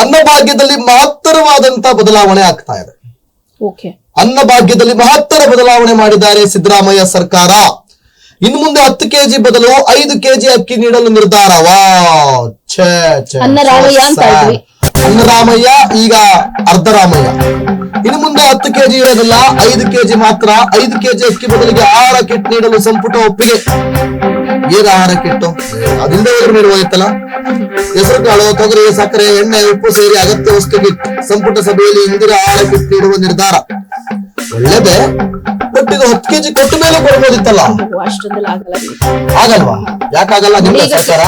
ಅನ್ನಭಾಗ್ಯದಲ್ಲಿ ಮಹತ್ತರವಾದಂತಹ ಬದಲಾವಣೆ ಆಗ್ತಾ ಇದೆ. ಅನ್ನಭಾಗ್ಯದಲ್ಲಿ ಮಹತ್ತರ ಬದಲಾವಣೆ ಮಾಡಿದ್ದಾರೆ ಸಿದ್ದರಾಮಯ್ಯ ಸರ್ಕಾರ. ಇನ್ನು ಮುಂದೆ ಹತ್ತು ಕೆಜಿ ಬದಲು ಐದು ಕೆಜಿ ಅಕ್ಕಿ ನೀಡಲು ನಿರ್ಧಾರ ವಾ ಛೇ ಅನ್ನರಾಮಯ್ಯ ಈಗ ಅರ್ಧರಾಮಯ್ಯ. ಇನ್ನು ಮುಂದೆ ಹತ್ತು ಕೆಜಿ ಇರೋದಿಲ್ಲ ಐದು ಕೆಜಿ ಮಾತ್ರ. ಐದು ಕೆಜಿ ಅಕ್ಕಿ ಬದಲಿಗೆ ಆಹಾರ ಕಿಟ್ ನೀಡಲು ಸಂಪುಟ ಒಪ್ಪಿಗೆ ಏನು ಆಹಾರ ಕಿಟ್ಟು? ಅದಿಲ್ಲದೆ ನೀಡುವಾಯ್ತಲ್ಲ ಹೆಸರು ಕಾಳು, ತೊಗರಿ, ಸಕ್ಕರೆ, ಎಣ್ಣೆ, ಉಪ್ಪು ಸೇರಿ ಅಗತ್ಯ ವಸ್ತು ಸಂಪುಟ ಸಭೆಯಲ್ಲಿ ಇಂದಿರಾ ಆಳ ನಿರ್ಧಾರ. ಒಳ್ಳೇದೇ ಬಟ್ ಇದು ಹತ್ತು ಕೆಜಿ ಕೊಟ್ಟ ಮೇಲೆ ಕೊಡ್ಬೋದಿತ್ತಲ್ಲ? ಅಷ್ಟೊಂದೆಲ್ಲ ಆಗಲ್ಲ. ಬಿಡಿ. ಆಗಲ್ವಾ ಯಾಕಾಗಲ್ಲ ನಿಮ್ಮ ಸರ್ಕಾರ?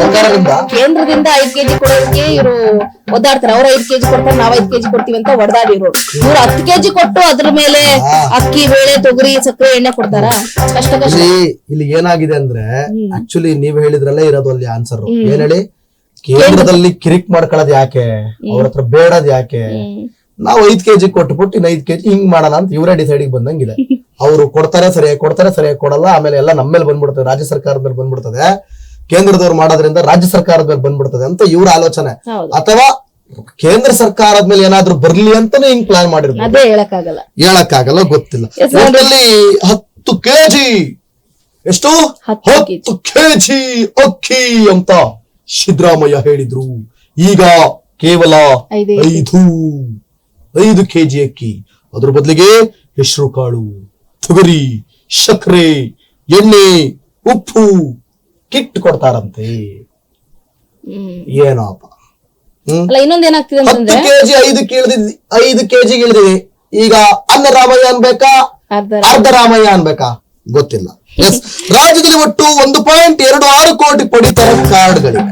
ಸರ್ಕಾರದಿಂದ? ಕೇಂದ್ರದಿಂದ ಕೇಂದ್ರದಿಂದ ಐದ್ ಕೆಜಿ ಕೊಡೋದಕ್ಕೆ ಇವರು ಒದ್ದಾಡ್ತಾರೆ. ಅವ್ರ ಐದ್ ಕೆಜಿ ಕೊಡ್ತಾರೆ ನಾವ್ ಐದ್ ಕೆಜಿ ಕೊಡ್ತೀವಿ ಅಂತ ಹೊಡೆದಾಡಿರೋರು ಇವ್ರು ಹತ್ತು ಕೆಜಿ ಕೊಟ್ಟು ಅದ್ರ ಮೇಲೆ ಅಕ್ಕಿ ಬೇಳೆ ತೊಗರಿ ಸಕ್ಕರೆ ಎಣ್ಣೆ ಕೊಡ್ತಾರ? ಕಷ್ಟ ಕಷ್ಟ. ಇಲ್ಲಿ ಇಲ್ಲಿ ಏನಾಗಿದೆ ಅಂದ್ರೆ ಆಕ್ಚುಲಿ ನೀವ್ ಹೇಳಿದ್ರಲ್ಲೇ ಇರೋದು ಅಲ್ಲಿ ಆನ್ಸರ್ ಏನ್ ಹೇಳಿ? ಕೇಂದ್ರದಲ್ಲಿ ಕಿರಿಕ್ ಮಾಡ್ಕೊಳ್ಳೋದ್ ಯಾಕೆ? ಅವ್ರ ಹತ್ರ ಬೇಡದ್ ಯಾಕೆ? ನಾವು ಐದ್ ಕೆಜಿ ಕೊಟ್ಬಿಟ್ಟು ಇನ್ನು ಐದ್ ಕೆಜಿ ಹಿಂಗ್ ಮಾಡಲ್ಲ ಅಂತ ಇವರೇ ಡಿಸೈಡ್ ಬಂದಂಗಿದೆ. ಅವರು ಕೊಡ್ತಾರೆ ಸರಿಯಾಗಿ ಕೊಡ್ತಾರೆ ಸರಿಯಾಗಿ ಕೊಡಲ್ಲ. ಆಮೇಲೆ ಎಲ್ಲ ನಮ್ಮ ಮೇಲೆ ಬಂದ್ಬಿಡ್ತದೆ ರಾಜ್ಯ ಸರ್ಕಾರದ ಮೇಲೆ ಬಂದ್ಬಿಡ್ತದೆ. ಕೇಂದ್ರದವ್ರು ಮಾಡೋದ್ರಿಂದ ರಾಜ್ಯ ಸರ್ಕಾರದ ಮೇಲೆ ಬಂದ್ಬಿಡ್ತದೆ ಅಂತ ಇವ್ರ ಆಲೋಚನೆ. ಅಥವಾ ಕೇಂದ್ರ ಸರ್ಕಾರದ ಮೇಲೆ ಏನಾದ್ರೂ ಬರ್ಲಿ ಅಂತಾನೆ ಹಿಂಗ್ ಪ್ಲಾನ್ ಮಾಡಿರ್ಬೋದು. ಹೇಳಕ್ಕಾಗಲ್ಲ. ಗೊತ್ತಿಲ್ಲ. ಅದರಲ್ಲಿ. ಒಟ್ಟಲ್ಲಿ ಹತ್ತು ಕೆಜಿ ಎಷ್ಟು? ಹತ್ತು ಹತ್ತು ಕೆಜಿ. ಅಕ್ಕಿ ಅಂತ ಸಿದ್ದರಾಮಯ್ಯ ಹೇಳಿದ್ರು. ಈಗ ಕೇವಲ ಐದೇ. ಐದು ಕೆಜಿ ಅಕ್ಕಿ. ಅದ್ರ ಬದಲಿಗೆ ಹೆಸರು ಕಾಳು ತೊಗರಿ ಸಕ್ಕರೆ ಎಣ್ಣೆ ಉಪ್ಪು ಕಿಟ್ ಕೊಡ್ತಾರಂತೆ. ಏನಪ್ಪ? ಹತ್ತು ಕೆಜಿ ಐದು ಇಳಿದಿದ್ ಐದು ಕೆಜಿ ಇಳಿದಿದೆ ಈಗ ಅನ್ನ ರಾಮಯ್ಯ ಅನ್ಬೇಕಾ? ಅರ್ಧ ರಾಮಯ್ಯ ಅನ್ಬೇಕಾ? ಗೊತ್ತಿಲ್ಲ. ಎಸ್ ರಾಜ್ಯದಲ್ಲಿ ಒಟ್ಟು ಒಂದು ಪಾಯಿಂಟ್ ಎರಡು ಆರು ಕೋಟಿ ಪಡಿತರ ಕಾರ್ಡ್ಗಳಿವೆ.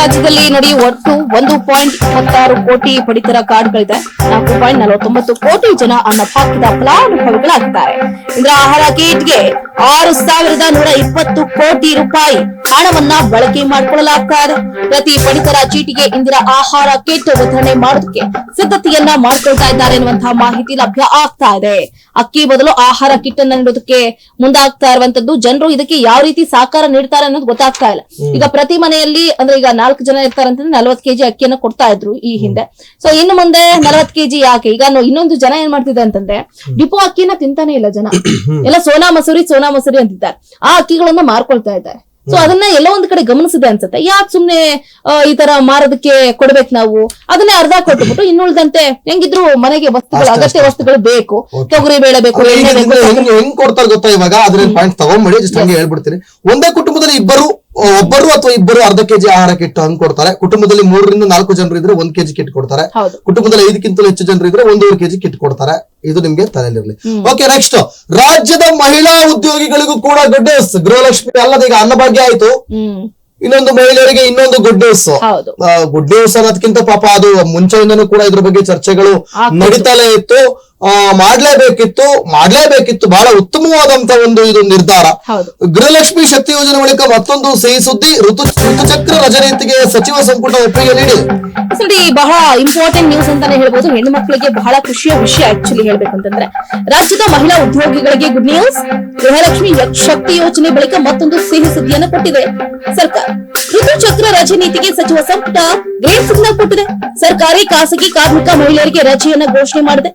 ರಾಜ್ಯದಲ್ಲಿ ನೋಡಿ ಒಟ್ಟು ಒಂದು ಪಾಯಿಂಟ್ ಇಪ್ಪತ್ತಾರು ಕೋಟಿ ಪಡಿತರ ಕಾರ್ಡ್ಗಳಿದೆ. ನಾಲ್ಕು ಪಾಯಿಂಟ್ ನಲವತ್ತೊಂಬತ್ತು ಕೋಟಿ ಜನ ಅನ್ನಭಾಗ್ಯದ ಫಲಾನುಭವಿಗಳಾಗಿದ್ದಾರೆ. ಇಂದ್ರ ಆಹಾರ ಕಿಟ್ಗೆ ಆರು ಸಾವಿರದ ನೂರ ಇಪ್ಪತ್ತು ಕೋಟಿ ರೂಪಾಯಿ ಹಣವನ್ನ ಬಳಕೆ ಮಾಡಿಕೊಳ್ಳಲಾಗ್ತಾ ಇದೆ. ಪ್ರತಿ ಪಡಿತರ ಚೀಟಿಗೆ ಇಂದಿರಾ ಆಹಾರ ಕಿಟ್ ವಿತರಣೆ ಮಾಡೋದಕ್ಕೆ ಸಿದ್ಧತೆಯನ್ನ ಮಾಡಿಕೊಳ್ತಾ ಇದ್ದಾರೆ ಎನ್ನುವಂತಹ ಮಾಹಿತಿ ಲಭ್ಯ ಆಗ್ತಾ ಇದೆ. ಅಕ್ಕಿ ಬದಲು ಆಹಾರ ಕಿಟ್ ಅನ್ನ ನೀಡೋದಕ್ಕೆ ಮುಂದಾಗ್ತಾ ಇರುವಂತದ್ದು ಜನರು ಇದಕ್ಕೆ ಯಾವ ರೀತಿ ಸಹಕಾರ ನೀಡ್ತಾರೆ ಅನ್ನೋದು ಗೊತ್ತಾಗ್ತಾ ಇಲ್ಲ. ಈಗ ಪ್ರತಿ ಮನೆಯಲ್ಲಿ ಅಂದ್ರೆ ಈಗ ನಾಲ್ಕು ಜನ ಇರ್ತಾರಂತಂದ್ರೆ ನಲ್ವತ್ ಕೆಜಿ ಅಕ್ಕಿಯನ್ನು ಕೊಡ್ತಾ ಇದ್ರು ಈ ಹಿಂದೆ. ಸೊ ಇನ್ನು ಮುಂದೆ ನಲವತ್ ಕೆಜಿ ಯಾಕೆ? ಈಗ ಇನ್ನೊಂದು ಜನ ಏನ್ ಮಾಡ್ತಿದೆ ಅಂತಂದ್ರೆ ಡಿಪೋ ಅಕ್ಕಿನ ತಿಂತಾನೆ ಇಲ್ಲ ಜನ. ಎಲ್ಲ ಸೋನಾ ಮಸೂರಿ ಸೋನಾ ಮಸೂರಿ ಅಂತಿದ್ದಾರೆ. ಆ ಅಕ್ಕಿಗಳನ್ನ ಮಾರ್ಕೊಳ್ತಾ ಇದ್ದಾರೆ. ಸೊ ಅದನ್ನ ಎಲ್ಲ ಒಂದ್ ಕಡೆ ಗಮನಿಸಿದೆ ಅನ್ಸುತ್ತೆ. ಯಾಕೆ ಸುಮ್ನೆ ಈ ತರ ಮಾರೋದಕ್ಕೆ ಕೊಡ್ಬೇಕು ನಾವು? ಅದನ್ನೇ ಅರ್ಧ ಕೊಟ್ಬಿಟ್ಟು ಇನ್ನುಳಿದಂತೆ ಹೆಂಗಿದ್ರು ಮನೆಗೆ ವಸ್ತುಗಳು ಅಗತ್ಯ ವಸ್ತುಗಳು ಬೇಕು. ತೊಗರಿ ಬೇಳೆ ಬೇಕು ಎಣ್ಣೆ ಬೇಕು. ಇದ್ರಿಂದ ಹೆಂಗ್ ಹೆಂಗ್ ಕೊಡ್ತಾರೆ ಗೊತ್ತಾ ಇವಾಗ? ಅದ್ರಲ್ಲಿ ಪಾಯಿಂಟ್ ತಗೊಂಡ್ಬಿಡಿ ಜಸ್ಟ್ ಹಂಗೆ ಹೇಳ್ಬಿಡ್ತೀನಿ. ಒಂದೇ ಕುಟುಂಬದಲ್ಲಿ ಇಬ್ಬರು ಒಬ್ಬರು ಅಥವಾ ಇಬ್ಬರು ಅರ್ಧ ಕೆಜಿ ಆಹಾರ ಕಿಟ್ ಹಂಗ್ ಕೊಡ್ತಾರೆ. ಕುಟುಂಬದಲ್ಲಿ ಮೂರರಿಂದ ನಾಲ್ಕು ಜನರು ಇದ್ರೆ ಒಂದ್ ಕೆಜಿ ಕಿಟ್ ಕೊಡ್ತಾರೆ. ಕುಟುಂಬದಲ್ಲಿ ಐದಕ್ಕಿಂತಲೂ ಹೆಚ್ಚು ಜನರು ಇದ್ರೆ ಒಂದೂವರೆ ಕೆಜಿ ಕಿಟ್ ಕೊಡ್ತಾರೆ. ಇದು ನಿಮ್ಗೆ ತಲೆಯಲ್ಲಿರಲಿ. ಓಕೆ ನೆಕ್ಸ್ಟ್ ರಾಜ್ಯದ ಮಹಿಳಾ ಉದ್ಯೋಗಿಗಳಿಗೂ ಕೂಡ ಗುಡ್ ನ್ಯೂಸ್ ಗೃಹಲಕ್ಷ್ಮಿ ಅಲ್ಲದೆ ಈಗ ಅನ್ನಭಾಗ್ಯ ಆಯ್ತು. ಇನ್ನೊಂದು ಮಹಿಳೆಯರಿಗೆ ಇನ್ನೊಂದು ಗುಡ್ ನ್ಯೂಸ್ ಗುಡ್ ನ್ಯೂಸ್ ಅನ್ನೋದಕ್ಕಿಂತ ಪಾಪ ಅದು ಮುಂಚೆಯಿಂದನೂ ಕೂಡ ಇದ್ರ ಬಗ್ಗೆ ಚರ್ಚೆಗಳು. ನಡೀತಲೇ ಇತ್ತು. ಮಾಡ್ಲೇಬೇಕಿತ್ತು ಮಾಡ್ಲೇಬೇಕಿತ್ತು ಬಹಳ ಉತ್ತಮವಾದಂತ ಒಂದು ಇದು ನಿರ್ಧಾರ. ಗೃಹಲಕ್ಷ್ಮಿ ಶಕ್ತಿ ಯೋಜನೆ ಬಳಿಕ ಮತ್ತೊಂದು ಸಿಹಿ ಸುದ್ದಿ ಋತು ಋತುಚಕ್ರ ರಜನೀತಿಗೆ ಸಚಿವ ಸಂಪುಟ ಒಪ್ಪಿಗೆ ನೀಡಿ ಬಹಳ ಇಂಪಾರ್ಟೆಂಟ್ ನ್ಯೂಸ್ ಅಂತಾನೆ ಹೇಳ್ಬೋದು. ಹೆಣ್ಣು ಮಕ್ಕಳಿಗೆ ಬಹಳ ಖುಷಿಯ ವಿಷಯ ಆಕ್ಚುಲಿ ಹೇಳ್ಬೇಕಂತಂದ್ರೆ ರಾಜ್ಯದ ಮಹಿಳಾ ಉದ್ಯೋಗಿಗಳಿಗೆ ಗುಡ್ ನ್ಯೂಸ್ ಗೃಹಲಕ್ಷ್ಮಿ ಶಕ್ತಿ ಯೋಜನೆ ಬಳಿಕ ಮತ್ತೊಂದು ಸಿಹಿ ಸುದ್ದಿಯನ್ನು ಕೊಟ್ಟಿದೆ ಸರ್ಕಾರ. ಋತುಚಕ್ರ ರಜೆ ನೀತಿಗೆ ಸಚಿವ ಸಂಪುಟ ಗ್ರೀನ್ ಸಿಗ್ನಲ್ ಕೊಟ್ಟಿದೆ. ಸರ್ಕಾರಿ ಖಾಸಗಿ ಕಾರ್ಮಿಕ ಮಹಿಳೆಯರಿಗೆ ರಜೆಯನ್ನ ಘೋಷಣೆ ಮಾಡಿದೆ.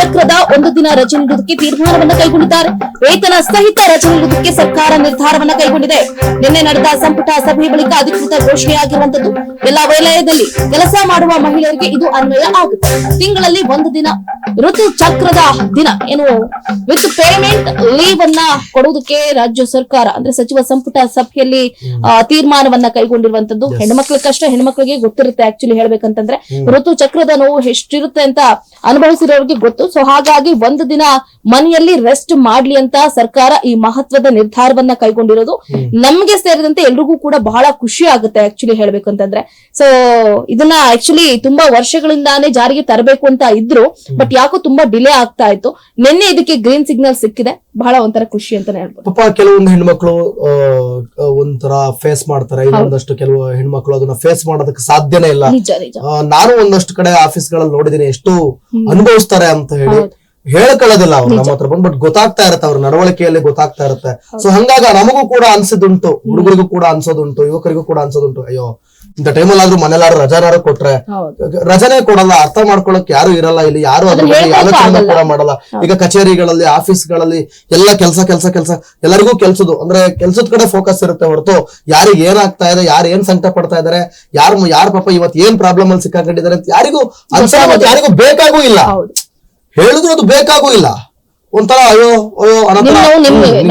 ಋತುಚಕ್ರದ ಒಂದು ದಿನ ರಜೆ ನೀಡುವುದಕ್ಕೆ ತೀರ್ಮಾನವನ್ನು ಕೈಗೊಂಡಿದ್ದಾರೆ. ವೇತನ ಸಹಿತ ರಜೆ ನೀಡುವುದಕ್ಕೆ ಸರ್ಕಾರ ನಿರ್ಧಾರವನ್ನು ಕೈಗೊಂಡಿದೆ. ನಿನ್ನೆ ನಡೆದ ಸಂಪುಟ ಸಭೆ ಬಳಿಕ ಅಧಿಕೃತ ಘೋಷಣೆಯಾಗಿರುವಂತದ್ದು ಎಲ್ಲಾ ವಲಯದಲ್ಲಿ ಕೆಲಸ ಮಾಡುವ ಮಹಿಳೆಯರಿಗೆ ಇದು ಅನ್ವಯ ಆಗುತ್ತೆ. ತಿಂಗಳಲ್ಲಿ ಒಂದು ದಿನ ಋತು ಚಕ್ರದ ದಿನ ಏನು ವಿತ್ ಪೇಮೆಂಟ್ ಲೀವ್ ಅನ್ನ ಕೊಡುವುದಕ್ಕೆ ರಾಜ್ಯ ಸರ್ಕಾರ ಅಂದ್ರೆ ಸಚಿವ ಸಂಪುಟ ಸಭೆಯಲ್ಲಿ ತೀರ್ಮಾನವನ್ನ ಕೈಗೊಂಡಿರುವಂತದ್ದು ಹೆಣ್ಮಕ್ಳ ಕಷ್ಟ ಹೆಣ್ಮಕ್ಳಿಗೆ ಗೊತ್ತಿರುತ್ತೆ ಆಕ್ಚುಲಿ ಹೇಳ್ಬೇಕಂತಂದ್ರೆ. ಋತು ಚಕ್ರದ ನೋವು ಎಷ್ಟಿರುತ್ತೆ ಅಂತ ಅನುಭವಿಸಿರೋರಿಗೆ ಗೊತ್ತು ಸೊ ಹಾಗಾಗಿ ಒಂದು ದಿನ ಮನೆಯಲ್ಲಿ ರೆಸ್ಟ್ ಮಾಡ್ಲಿ ಅಂತ ಸರ್ಕಾರ ಈ ಮಹತ್ವದ ನಿರ್ಧಾರವನ್ನ ಕೈಗೊಂಡಿರೋದು. ನಮ್ಗೆ ಸೇರಿದಂತೆ ಎಲ್ರಿಗೂ ಕೂಡ ಬಹಳ ಖುಷಿ ಆಗುತ್ತೆ ಆಕ್ಚುಲಿ ಹೇಳ್ಬೇಕಂತಂದ್ರೆ. ಸೊ ಇದನ್ನ ಆಕ್ಚುಲಿ ತುಂಬಾ ವರ್ಷಗಳಿಂದಾನೇ ಜಾರಿಗೆ ತರಬೇಕು ಅಂತ ಇದ್ರು ಬಟ್ ಯಾಕೋ ತುಂಬಾ ಡಿಲೇ ಆಗ್ತಾ ಇತ್ತು. ನಿನ್ನೆ ಇದಕ್ಕೆ ಗ್ರೀನ್ ಸಿಗ್ನಲ್ ಸಿಕ್ಕಿದೆ. ಬಹಳ ಒಂಥರ ಖುಷಿ ಅಂತಾನೆ ಹೇಳ್ಬೋದು. ಪಾಪ ಕೆಲವೊಂದು ಹೆಣ್ಮಕ್ಳು ಒಂಥರ ಫೇಸ್ ಮಾಡ್ತಾರೆ. ಇನ್ನೊಂದಷ್ಟು ಕೆಲವು ಹೆಣ್ಮಕ್ಳು ಅದನ್ನ ಫೇಸ್ ಮಾಡೋದಕ್ಕೆ ಸಾಧ್ಯನೇ ಇಲ್ಲ. ನಾನು ಒಂದಷ್ಟು ಕಡೆ ಆಫೀಸ್ಗಳಲ್ಲಿ ನೋಡಿದೀನಿ ಎಷ್ಟು ಅನುಭವಿಸ್ತಾರೆ ಅಂತ. ಹೇಳಿ ಹೌದು. ಹೇಳ್ಕೊಳ್ಳೋದಿಲ್ಲ ಅವ್ರು ನಮ್ಮ ಹತ್ರ ಬಂದು ಬಟ್ ಗೊತ್ತಾಗ್ತಾ ಇರುತ್ತೆ ಅವ್ರ ನಡವಳಿಕೆಯಲ್ಲಿ ಗೊತ್ತಾಗ್ತಾ ಇರುತ್ತೆ. ಸೊ ಹಂಗಾಗ ನಮಗೂ ಕೂಡ ಅನ್ಸಿದುಂಟು ಹುಡುಗರಿಗೂ ಕೂಡ ಅನ್ಸೋದುಂಟು ಯುವಕರಿಗೂ ಕೂಡ ಅನ್ಸೋದುಂಟು. ಅಯ್ಯೋ ಇಂತ ಟೈಮಲ್ಲಿ ಆದ್ರೂ ಮನೇಲಾದ್ರು ರಜಾನಾರು ಕೊಟ್ರೆ ರಜನೆ ಕೊಡಲ್ಲ ಅರ್ಥ ಮಾಡ್ಕೊಳಕ್ ಯಾರು ಇರಲ್ಲ ಇಲ್ಲಿ ಯಾರು ಅದ್ರ ಬಗ್ಗೆ ಆಲೋಚನೆ ಕೂಡ ಮಾಡಲ್ಲ. ಈಗ ಕಚೇರಿಗಳಲ್ಲಿ ಆಫೀಸ್ಗಳಲ್ಲಿ ಎಲ್ಲ ಕೆಲಸ ಕೆಲಸ ಕೆಲಸ ಎಲ್ಲರಿಗೂ ಕೆಲ್ಸದು. ಅಂದ್ರೆ ಕೆಲ್ಸದ ಕಡೆ ಫೋಕಸ್ ಇರುತ್ತೆ ಹೊರತು ಯಾರಿಗೆ ಏನಾಗ್ತಾ ಇದೆ ಯಾರು ಏನ್ ಸಂಕಟ ಪಡ್ತಾ ಇದಾರೆ ಯಾರು ಯಾರ ಪಾಪ ಇವತ್ತು ಏನ್ ಪ್ರಾಬ್ಲಮ್ ಅಲ್ಲಿ ಸಿಕ್ಕಾಕೊಂಡಿದ್ದಾರೆ ಅಂತ ಯಾರಿಗೂ ಅನ್ಸ ಯಾರಿಗೂ ಬೇಕಾಗೂ ಇಲ್ಲ. ಹೇಳಿದ್ರು ಅದು ಬೇಕಾಗೂ ಇಲ್ಲ ಒಂಥರ ಅಯ್ಯೋ ಅಯ್ಯೋ ಅನ್ನೋ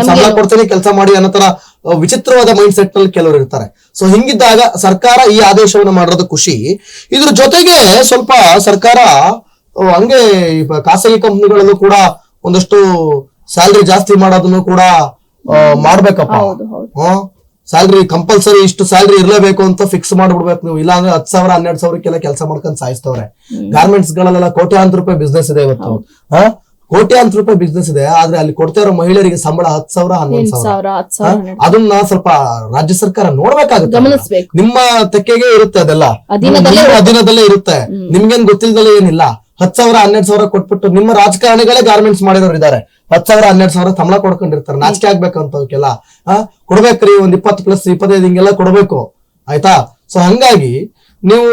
ಸಂಬಳ? ಕೊಡ್ತೀನಿ ಕೆಲಸ ಮಾಡಿ ಅನ್ನೋ ತರ ವಿಚಿತ್ರವಾದ ಮೈಂಡ್ ಸೆಟ್ನಲ್ಲಿ ಕೆಲವರು ಇರ್ತಾರೆ. ಸೊ ಹಿಂಗಿದ್ದಾಗ ಸರ್ಕಾರ ಈ ಆದೇಶವನ್ನು ಮಾಡಿರೋದು ಖುಷಿ. ಇದ್ರ ಜೊತೆಗೆ ಸ್ವಲ್ಪ ಸರ್ಕಾರ ಹಂಗೆ ಖಾಸಗಿ ಕಂಪ್ನಿಗಳಲ್ಲೂ ಕೂಡ ಒಂದಷ್ಟು ಸ್ಯಾಲ್ರಿ ಜಾಸ್ತಿ ಮಾಡೋದನ್ನು ಕೂಡ ಮಾಡ್ಬೇಕಪ್ಪ. ಸ್ಯಾಲ್ರಿ ಕಂಪಲ್ಸರಿ ಇಷ್ಟು ಸ್ಯಾಲ್ರಿ ಇರಲೇಬೇಕು ಅಂತ ಫಿಕ್ಸ್ ಮಾಡ್ಬಿಡ್ಬೇಕು ನೀವು. ಇಲ್ಲ ಅಂದ್ರೆ ಹತ್ತು ಸಾವಿರ ಹನ್ನೆರಡು ಸಾವಿರಕ್ಕೆಲ್ಲ ಕೆಲಸ ಮಾಡ್ಕೊಂಡು ಸಾಯಿಸ್ತವ್ರೆ. ಗಾರ್ಮೆಂಟ್ಸ್ ಗಳಲ್ಲೆಲ್ಲ ಕೋಟ್ಯಾಂತರ ರೂಪಾಯಿ ಬಿಸ್ನೆಸ್ ಇದೆ ಇವತ್ತು. ಹಾ? ಕೋಟ್ಯಾಂತರ ರೂಪಾಯಿ ಬಿಸ್ನೆಸ್ ಇದೆ ಆದ್ರೆ ಅಲ್ಲಿ ಕೊಡ್ತಾ ಇರೋ ಮಹಿಳೆಯರಿಗೆ ಸಂಬಳ ಹತ್ತು ಸಾವಿರ ಹನ್ನೊಂದು ಸಾವಿರ. ಅದನ್ನ ಸ್ವಲ್ಪ ರಾಜ್ಯ ಸರ್ಕಾರ ನೋಡ್ಬೇಕಾಗುತ್ತೆ. ನಿಮ್ಮ ತೆಕ್ಕೆಗೆ ಇರುತ್ತೆ ಅದೆಲ್ಲ. ಅಧೀನದಲ್ಲೇ ಇರುತ್ತೆ. ನಿಮ್ಗೇನ್ ಗೊತ್ತಿಲ್ದಲೇ ಏನಿಲ್ಲ. ಹತ್ ಸಾವಿರ ಹನ್ನೆರಡು ಸಾವಿರ ಕೊಟ್ಬಿಟ್ಟು ನಿಮ್ಮ ರಾಜಕಾರಣಿಗಳೇ ಗಾರ್ಮೆಂಟ್ಸ್ ಮಾಡಿದವರು ಇದ್ದಾರೆ. ಹತ್ ಸಾವಿರ ಹನ್ನೆರಡು ಸಾವಿರ ಸಂಬಳ ಕೊಡ್ಕೊಂಡಿರ್ತಾರೆ. ನಾಚಿಕೆ ಆಗ್ಬೇಕಂತ ಅವಕ್ಕೆಲ್ಲ ಆ? ಕೊಡ್ಬೇಕ್ರಿ ಒಂದ್ ಇಪ್ಪತ್ತು ಪ್ಲಸ್ ಇಪ್ಪತ್ತೈದು ಹಿಂಗೆಲ್ಲ ಕೊಡ್ಬೇಕು. ಆಯ್ತಾ? ಸೊ ಹಂಗಾಗಿ ನೀವು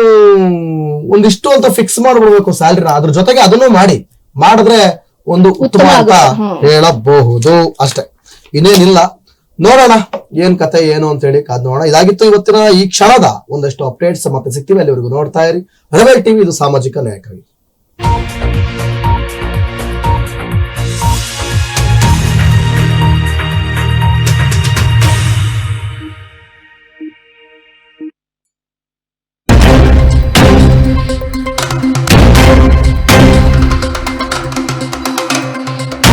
ಒಂದಿಷ್ಟು ಅಂತ ಫಿಕ್ಸ್ ಮಾಡ್ಬಿಡ್ಬೇಕು ಸ್ಯಾಲ್ರಿನ ಅದ್ರ ಜೊತೆಗೆ ಅದನ್ನು ಮಾಡಿ. ಮಾಡಿದ್ರೆ ಒಂದು ಉತ್ತಮ ಅಂತ ಹೇಳಬಹುದು. ಅಷ್ಟೇ. ಇನ್ನೇನಿಲ್ಲ. ನೋಡೋಣ ಏನ್ ಕತೆ ಏನು ಅಂತ ಹೇಳಿ ಕಾದ್ ನೋಡೋಣ. ಇದಾಗಿತ್ತು ಇವತ್ತಿನ ಈ ಕ್ಷಣದ ಒಂದಷ್ಟು ಅಪ್ಡೇಟ್ಸ್ ಮತ್ತೆ ಸಿಗ್ತೀವಿ ಅಲ್ಲಿವರೆಗೂ ನೋಡ್ತಾ ಇರಿ. ರೆಬೆಲ್ ಟಿವಿ ಇದು ಸಾಮಾಜಿಕ ನ್ಯಾಯಕ್ಕಾಗಿ Música